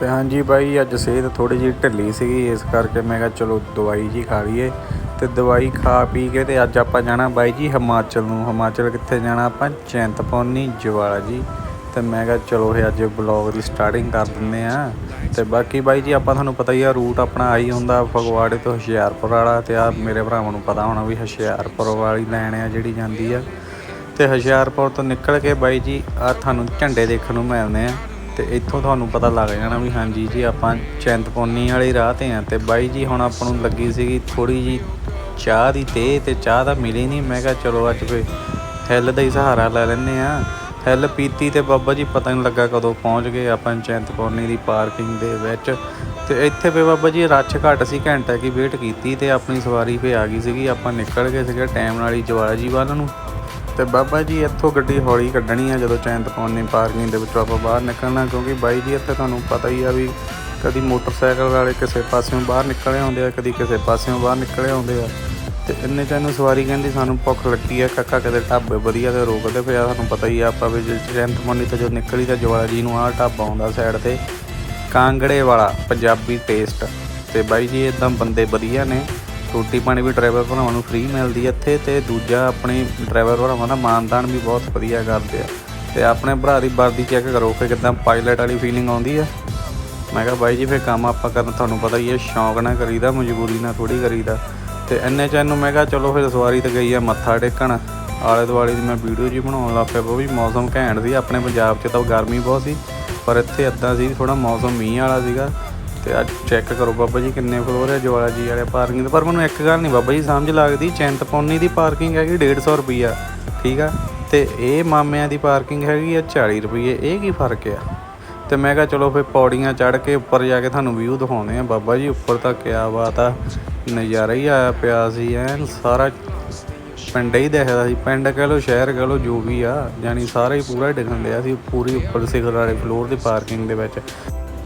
ਤੇ ਹਾਂਜੀ ਬਾਈ, ਅੱਜ ਸਿਹਤ ਥੋੜੀ ਜਿਹੀ ਢਿੱਲੀ ਸੀਗੀ, ਇਸ ਕਰਕੇ ਮੈਂ ਕਿਹਾ ਚਲੋ ਦਵਾਈ ਜੀ ਖਾ ਲਈਏ ਤੇ ਦਵਾਈ ਖਾ ਪੀ ਕੇ ਤੇ ਅੱਜ ਆਪਾਂ ਜਾਣਾ ਬਾਈ ਜੀ ਹਿਮਾਚਲ ਨੂੰ। ਹਿਮਾਚਲ ਕਿੱਥੇ ਜਾਣਾ ਆਪਾਂ? ਚਿੰਤਪੁਰਨੀ, ਜਵਾਲਾ ਜੀ। ਤੇ ਮੈਂ ਕਿਹਾ ਚਲੋ ਇਹ ਅੱਜ ਬਲੌਗ ਦੀ ਸਟਾਰਟਿੰਗ ਕਰ ਦਿੰਦੇ ਆ ਤੇ ਬਾਕੀ ਬਾਈ ਜੀ ਆਪਾਂ ਤੁਹਾਨੂੰ ਪਤਾ ਹੀ ਆ ਰੂਟ ਆਪਣਾ ਆਈ ਹੁੰਦਾ, ਫਗਵਾੜੇ ਤੋਂ ਹੁਸ਼ਿਆਰਪੁਰ ਵਾਲਾ ਤੇ ਆ ਮੇਰੇ ਭਰਾਵਾਂ ਨੂੰ ਪਤਾ ਹੋਣਾ ਵੀ ਹੁਸ਼ਿਆਰਪੁਰ ਵਾਲੀ ਲਾਈਨ ਆ ਜਿਹੜੀ ਜਾਂਦੀ ਆ। ਤੇ ਹੁਸ਼ਿਆਰਪੁਰ ਤੋਂ ਨਿਕਲ ਕੇ ਬਾਈ ਜੀ ਆ ਤੁਹਾਨੂੰ ਝੰਡੇ ਦੇਖਣ ਨੂੰ ਮਿਲਦੇ ਆ। ਤੇ ਇੱਥੋਂ ਤੁਹਾਨੂੰ ਪਤਾ ਲੱਗ ਜਾਣਾ ਵੀ ਹਾਂਜੀ ਜੀ, ਆਪਾਂ ਚਿੰਤਪੁਰਨੀ ਵਾਲੀ ਰਾਹ ਤੇ ਆ ਤੇ ਬਾਈ ਜੀ ਹੁਣ ਆਪਾਂ ਨੂੰ ਲੱਗੀ ਸੀਗੀ ਥੋੜੀ ਜੀ ਚਾਹ ਦੀ ਤੇ ਤੇ ਚਾਹ ਤਾਂ ਮਿਲੀ ਨਹੀਂ। ਮੈਂ ਕਿਹਾ ਚਲੋ ਅੱਜ ਫੇ ਹੈਲ ਦਾ ਹੀ ਸਹਾਰਾ ਲੈ ਲੈਨੇ ਆ ਹੈਲ ਪੀਤੀ ਤੇ ਬਾਬਾ ਜੀ ਪਤਾ ਨਹੀਂ ਲੱਗਾ ਕਦੋਂ ਪਹੁੰਚ ਗਏ ਆਪਾਂ ਚਿੰਤਪੁਰਨੀ ਦੀ ਪਾਰਕਿੰਗ ਦੇ ਵਿੱਚ। ਤੇ ਇੱਥੇ ਫੇ ਬਾਬਾ ਜੀ ਰੱਛ ਘੱਟ ਸੀ, ਘੰਟਾ ਕੀ ਵੇਟ ਕੀਤੀ ਤੇ ਆਪਣੀ ਸਵਾਰੀ ਫੇ ਆ ਗਈ ਸੀਗੀ। ਆਪਾਂ ਨਿਕਲ ਗਏ ਸੀਗੇ ਟਾਈਮ ਨਾਲ ਹੀ ਜਵਾਲਾ ਜੀ ਵੱਲ ਨੂੰ। ਤੇ ਬਾਬਾ ਜੀ, ਇੱਥੋਂ ਗੱਡੀ ਹੌਲੀ ਕੱਢਣੀ ਆ, ਜਦੋਂ ਚੈਂਤ ਪਾਉਣੀ ਪਾਰਕਿੰਗ ਦੇ ਵਿੱਚੋਂ ਆਪਾਂ ਬਾਹਰ ਨਿਕਲਣਾ, ਕਿਉਂਕਿ ਬਾਈ ਜੀ, ਇੱਥੇ ਤੁਹਾਨੂੰ ਪਤਾ ਹੀ ਆ ਵੀ ਕਦੀ ਮੋਟਰਸਾਈਕਲ ਵਾਲੇ ਕਿਸੇ ਪਾਸਿਓਂ ਬਾਹਰ ਨਿਕਲੇ ਆਉਂਦੇ ਆ, ਕਦੀ ਕਿਸੇ ਪਾਸਿਓਂ ਬਾਹਰ ਨਿਕਲੇ ਆਉਂਦੇ ਆ। ਤੇ ਇੰਨੇ ਚ ਇਹਨੂੰ ਸਵਾਰੀ ਕਹਿੰਦੀ ਸਾਨੂੰ ਭੁੱਖ ਲੱਗੀ ਆ ਕਾਕਾ ਕਿਤੇ ਢਾਬੇ ਵਧੀਆ ਤੇ ਰੋਕਦੇ ਪਿਆ ਤੁਹਾਨੂੰ ਪਤਾ ਹੀ ਆ ਆਪਾਂ ਵੀ ਜੇ ਚੈਂਤ ਪਾਉਣੀ ਤੇ ਜੋ ਨਿਕਲੀ ਤਾਂ ਜਵਾਲਾ ਜੀ ਨੂੰ ਆਹ ਢਾਬਾ ਆਉਂਦਾ ਸਾਈਡ ਤੇ। ਕਾਂਗੜੇ ਵਾਲਾ, ਪੰਜਾਬੀ ਟੇਸਟ ਤੇ ਬਾਈ ਜੀ, ਇਦਾਂ ਬੰਦੇ ਵਧੀਆ ਨੇ। ਰੋਟੀ ਪਾਣੀ ਵੀ ਡਰਾਈਵਰ ਭਰਾਵਾਂ ਨੂੰ ਫ੍ਰੀ ਮਿਲਦੀ ਹੈ ਇੱਥੇ ਤੇ ਦੂਜਾ ਆਪਣੇ ਡਰਾਈਵਰ ਭਰਾਵਾਂ ਦਾ ਮਾਨਦਾਨ ਵੀ ਬਹੁਤ ਵਧੀਆ ਕਰਦੇ ਆ। ਤੇ ਆਪਣੇ ਭਰਾ ਦੀ ਵਰਦੀ ਚੈੱਕ ਕਰੋ ਕਿ ਕਿਦਾਂ ਪਾਇਲਟ ਵਾਲੀ ਫੀਲਿੰਗ ਆਉਂਦੀ ਆ। ਮੈਂ ਕਿਹਾ ਬਾਈ ਜੀ ਫੇ ਕੰਮ ਆਪਾਂ ਕਰਨ ਤੁਹਾਨੂੰ ਪਤਾ ਹੀ ਹੈ ਸ਼ੌਂਕ ਨਾਲ ਕਰੀਦਾ, ਮਜਬੂਰੀ ਨਾਲ ਥੋੜੀ ਕਰੀਦਾ। ਤੇ ਇੰਨੇ ਚ ਇਹਨੂੰ ਮੈਂ ਕਿਹਾ ਚਲੋ ਫਿਰ ਸਵਾਰੀ ਤੇ ਗਈ ਆ ਮੱਥਾ ਟੇਕਣ। ਆਲੇ ਦੁਆਲੇ ਦੀ ਮੈਂ ਵੀਡੀਓ ਜੀ ਬਣਾਉਣ ਲੱਗ ਪਿਆ, ਉਹ ਵੀ ਮੌਸਮ ਘੈਂਟ ਸੀ, ਆਪਣੇ ਪੰਜਾਬ 'ਚ ਤਾਂ ਗਰਮੀ ਬਹੁਤ ਸੀ। ਪਰ ਇੱਥੇ ਅੱਦਾਂ ਸੀ ਥੋੜਾ ਮੌਸਮ ਮੀਂਹ ਵਾਲਾ ਸੀਗਾ। ਤੇ ਅੱਜ ਚੈੱਕ ਕਰੋ ਬਾਬਾ ਜੀ ਕਿੰਨੇ ਫਲੋਰ ਹੈ, ਜਵਾਲਾ ਜੀ ਵਾਲੇ ਪਾਰਕਿੰਗ ਦੇ। ਪਰ ਮੈਨੂੰ ਇੱਕ ਗੱਲ ਨਹੀਂ ਬਾਬਾ ਜੀ ਸਮਝ ਲੱਗਦੀ ਚਿੰਤਪੁਰਨੀ ਦੀ ਪਾਰਕਿੰਗ ਹੈਗੀ 150 ਰੁਪਈਆ, ਠੀਕ ਆ? ਤੇ ਇਹ ਮਾਮਿਆਂ ਦੀ ਪਾਰਕਿੰਗ ਹੈਗੀ ਆ 40 ਰੁਪਏ ਇਹ ਕੀ ਫ਼ਰਕ ਆ? ਤੇ ਮੈਂ ਕਿਹਾ ਚਲੋ ਫੇ ਪੌੜੀਆਂ ਚੜ੍ਹ ਕੇ ਉੱਪਰ ਜਾ ਕੇ ਤੁਹਾਨੂੰ ਵਿਊ ਦਿਖਾਉਂਦੇ ਆ। ਬਾਬਾ ਜੀ ਉੱਪਰ ਤਾਂ ਕਿਆ ਬਾਤ ਆ, ਨਜ਼ਾਰਾ ਹੀ ਆਇਆ ਪਿਆ ਸੀ, ਐਨ ਸਾਰਾ ਪਿੰਡ ਹੀ ਦਿਖਦਾ ਸੀ। ਪਿੰਡ ਕਹਿ ਲਓ, ਸ਼ਹਿਰ ਕਹਿ ਲਓ, ਜੋ ਵੀ ਆ ਯਾਨੀ ਸਾਰਾ ਹੀ ਪੂਰਾ ਹੀ ਦਿਖਣ ਡਿਆ ਸੀ, ਪੂਰੀ ਉੱਪਰ ਸਿਖਰ ਵਾਲੇ ਫਲੋਰ ਦੀ ਪਾਰਕਿੰਗ ਦੇ ਵਿੱਚ।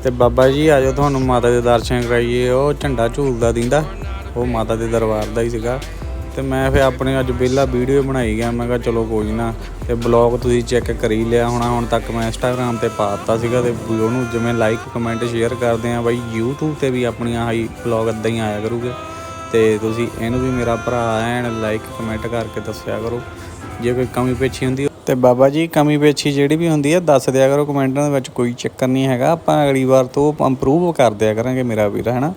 ਤੇ ਬਾਬਾ ਜੀ ਆਜੋ ਤੁਹਾਨੂੰ ਮਾਤਾ ਦੇ ਦਰਸ਼ਨ ਕਰਾਈਏ। ਉਹ ਝੰਡਾ ਝੂਲਦਾ ਦਿੰਦਾ। ਉਹ ਮਾਤਾ ਦੇ ਦਰਬਾਰ ਦਾ ਹੀ ਸੀਗਾ। ਤੇ ਮੈਂ ਫੇ ਆਪਣੇ ਅੱਜ ਪਹਿਲਾ ਵੀਡੀਓ ਬਣਾਈ ਗਿਆ ਮੈਂ ਕਿਹਾ ਚਲੋ ਕੋਈ ਨਾ। ਤੇ ਬਲੌਗ ਤੁਸੀਂ ਚੈੱਕ ਕਰੀ ਲਿਆ ਹੋਣਾ। ਹੁਣ ਤੱਕ ਮੈਂ ਇੰਸਟਾਗ੍ਰam ਤੇ ਪਾ ਦਿੱਤਾ ਸੀਗਾ ਤੇ ਉਹਨੂੰ ਜਿਵੇਂ ਲਾਈਕ ਕਮੈਂਟ ਸ਼ੇਅਰ ਕਰਦੇ ਆ ਬਾਈ। YouTube ਤੇ ਵੀ ਆਪਣੀਆਂ ਹਾਈ ਬਲੌਗ ਇਦਾਂ ਹੀ ਆਇਆ ਕਰੂਗੇ। ਤੇ ਤੁਸੀਂ ਇਹਨੂੰ ਵੀ ਮੇਰਾ ਭਰਾ ਐਨ ਲਾਈਕ ਕਮੈਂਟ ਕਰਕੇ ਦੱਸਿਆ ਕਰੋ। ਜੇ ਕੋਈ ਕਮੀ ਪੇਛੀ ਹੁੰਦੀ ਤੇ ਬਾਬਾ ਜੀ, ਕਮੀ ਪੇਛੀ ਜਿਹੜੀ ਵੀ ਹੁੰਦੀ ਹੈ ਦੱਸ ਦਿਆ ਕਰੋ ਕਮੈਂਟਾਂ ਦੇ ਵਿੱਚ, ਕੋਈ ਚੱਕਰ ਨਹੀਂ ਹੈਗਾ। ਆਪਾਂ ਅਗਲੀ ਵਾਰ ਤੋਂ ਇੰਪਰੂਵ ਕਰ ਦਿਆ ਕਰਾਂਗੇ ਮੇਰਾ ਵੀਰ, ਹੈਨਾ?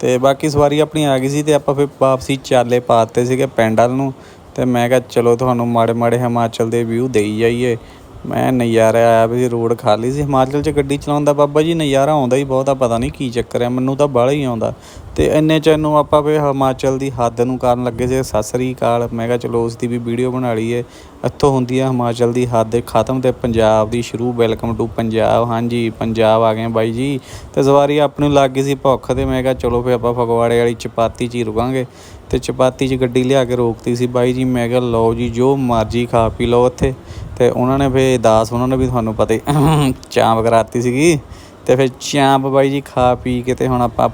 ਤੇ ਬਾਕੀ ਸਵਾਰੀ ਆਪਣੀ ਆ ਗਈ ਸੀ ਤੇ ਆਪਾਂ ਫਿਰ ਵਾਪਸੀ ਚਾਲੇ ਪਾਤੇ ਸੀਗੇ ਪੈਂਡਲ ਨੂੰ। ਤੇ ਮੈਂ ਕਿਹਾ, ਚਲੋ ਤੁਹਾਨੂੰ ਮਾੜੇ ਮਾੜੇ ਹਿਮਾਚਲ ਦੇ ਵਿਊ ਦੇਈ ਜਾਈਏ। ਮੈਂ ਨਜ਼ਾਰਾ ਆਇਆ ਵੀ ਰੋਡ ਖਾਲੀ ਸੀ। ਹਿਮਾਚਲ 'ਚ ਗੱਡੀ ਚਲਾਉਣ ਦਾ ਬਾਬਾ ਜੀ ਨਜ਼ਾਰਾ ਆਉਂਦਾ ਹੀ ਬਹੁਤਾ ਪਤਾ ਨਹੀਂ ਕੀ ਚੱਕਰ ਹੈ ਮੈਨੂੰ ਤਾਂ ਬਾਹਲਾ ਹੀ ਆਉਂਦਾ। ਤੇ ਇੰਨੇ ਚ ਨੂੰ ਆਪਾਂ ਵੀ ਹਿਮਾਚਲ ਦੀ ਹੱਦ ਨੂੰ ਕਰਨ ਲੱਗੇ ਸੀ। ਸਤਿ ਸ੍ਰੀ ਅਕਾਲ। ਮੈਂ ਕਿਹਾ ਚਲੋ ਉਸ ਦੀ ਵੀ ਵੀਡੀਓ ਬਣਾ ਲਈਏ। ਇੱਥੋਂ ਹੁੰਦੀ ਹੈ ਹਿਮਾਚਲ ਦੀ ਹੱਦ। ਖਤਮ ਤੇ ਪੰਜਾਬ ਦੀ ਸ਼ੁਰੂ। Welcome to Punjab. ਹਾਂਜੀ, ਪੰਜਾਬ ਆ ਗਏ ਬਾਈ ਜੀ। ਤੇ ਸਵਾਰੀ ਆਪਣੀ ਲੱਗ ਗਈ ਸੀ ਭੁੱਖ ਤੇ। ਮੈਂ ਕਿਹਾ ਚਲੋ ਫੇ ਆਪਾਂ ਫਗਵਾੜੇ ਵਾਲੀ ਚਪਾਤੀ 'ਚ ਹੀ ਰੁਕਾਂਗੇ। ਤੇ ਚਪਾਤੀ 'ਚ ਗੱਡੀ ਲਿਆ ਕੇ ਰੋਕਤੀ ਸੀ ਬਾਈ ਜੀ। ਮੈਂ ਕਿਹਾ ਲਓ ਜੀ, ਜੋ ਮਰਜ਼ੀ ਖਾ ਪੀ ਲਓ ਇੱਥੇ ਤੇ ਉਹਨਾਂ ਨੇ ਫੇ ਦਾਸ, ਉਹਨਾਂ ਨੇ ਵੀ ਤੁਹਾਨੂੰ ਪਤਾ ਹੀ ਚਾਂਪ ਕਰਾਤੀ ਸੀਗੀ। ਤੇ ਫਿਰ ਚਾਂਪ ਬਾਈ ਜੀ ਖਾ ਪੀ ਕੇ ਤੇ ਹੁਣ ਆਪਾਂ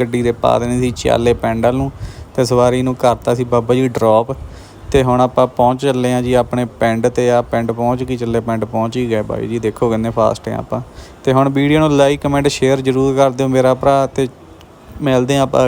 ਗੱਡੀ ਦੇ ਪਾ ਦੇਣੀ ਸੀ ਚਾਲੇ ਪਿੰਡ ਵੱਲ ਨੂੰ ਤੇ ਸਵਾਰੀ ਨੂੰ ਕਰਤਾ ਸੀ ਬਾਬਾ ਜੀ ਡ੍ਰੌਪ ਤੇ ਹੁਣ ਆਪਾਂ ਪਹੁੰਚ ਚੱਲੇ ਆ ਜੀ ਆਪਣੇ ਪਿੰਡ ਤੇ ਆ ਪਿੰਡ ਪਹੁੰਚ ਗਈ, ਚੱਲੇ ਪਿੰਡ ਪਹੁੰਚ ਹੀ ਗਏ ਬਾਈ ਜੀ। ਦੇਖੋ ਕਿੰਨੇ ਫਾਸਟ ਆ ਆਪਾਂ। ਤੇ ਹੁਣ ਵੀਡੀਓ ਨੂੰ ਲਾਈਕ ਕਮੈਂਟ ਸ਼ੇਅਰ ਜ਼ਰੂਰ ਕਰ ਦਿਓ ਮੇਰਾ ਭਰਾ ਤੇ ਮਿਲਦੇ ਆ ਆਪਾਂ